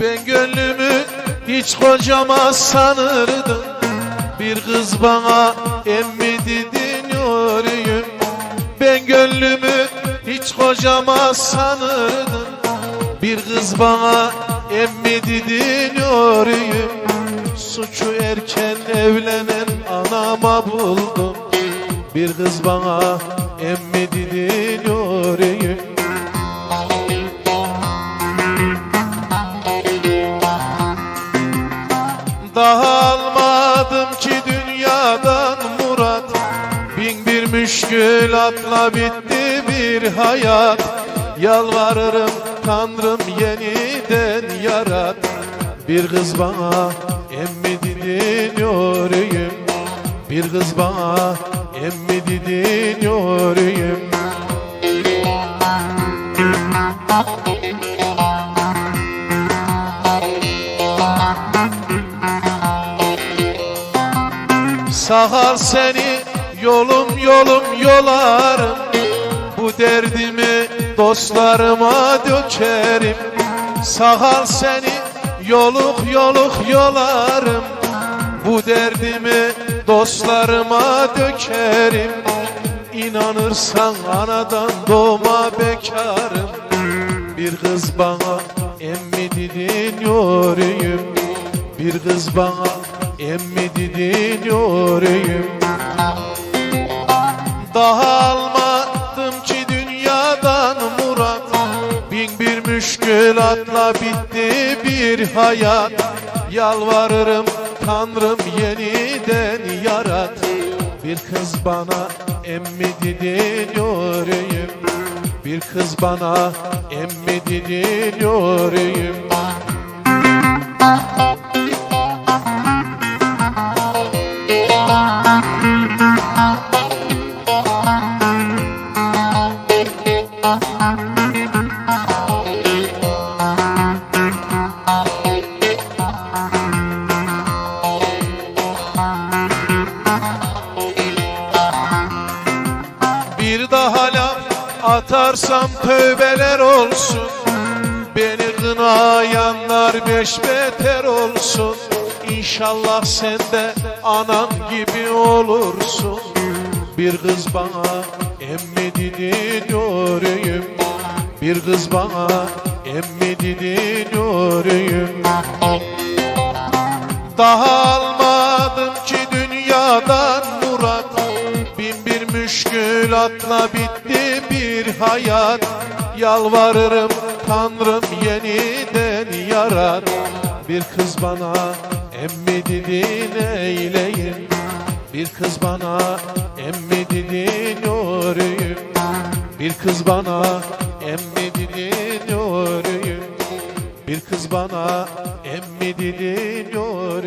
Ben gönlümü hiç kocama sanırdım. Bir kız bana emmi dinliyorum Ben gönlümü hiç kocama sanırdım. Bir kız bana emmi dinliyorum Suçu erken evlenen anama buldum. Bir kız bana emmi dinliyorum Daha almadım ki dünyadan murat. Bin bir müşkülatla bitti bir hayat. Yalvarırım Tanrım yeniden yarat. Bir kız bana emmi didiniyorum Bir kız bana emmi didiniyorum Sahar seni yolum yolum yolarım. Bu derdimi dostlarıma dökerim. Sahar seni yoluk yoluk yolarım. Bu derdimi dostlarıma dökerim. İnanırsan anadan doğma bekarım. Bir kız bana emmi didiniyorum Bir kız bana emmi didiniyorum Daha almadım ki dünyadan murat. Bin bir müşkülatla bitti bir hayat. Yalvarırım Tanrım yeniden yarat. Bir kız bana emmi didiniyorum Bir kız bana emmi didiniyorum Bir daha laf atarsam tövbeler olsun. Beni kınayanlar beş beter olsun. İnşallah sen de anan gibi olursun. Bir kız bana emmi didiniyorum Bir kız bana emmi didiniyorum daha almadım ki dünyadan murat. Bin bir müşkülatla bitti bir hayat. Yalvarırım Tanrım yeniden yarat Bir kız bana emmi didin eyleyin Bir kız bana emmi didiniyorum Bir kız bana emmi didiniyorum bir kız bana emmi didiniyor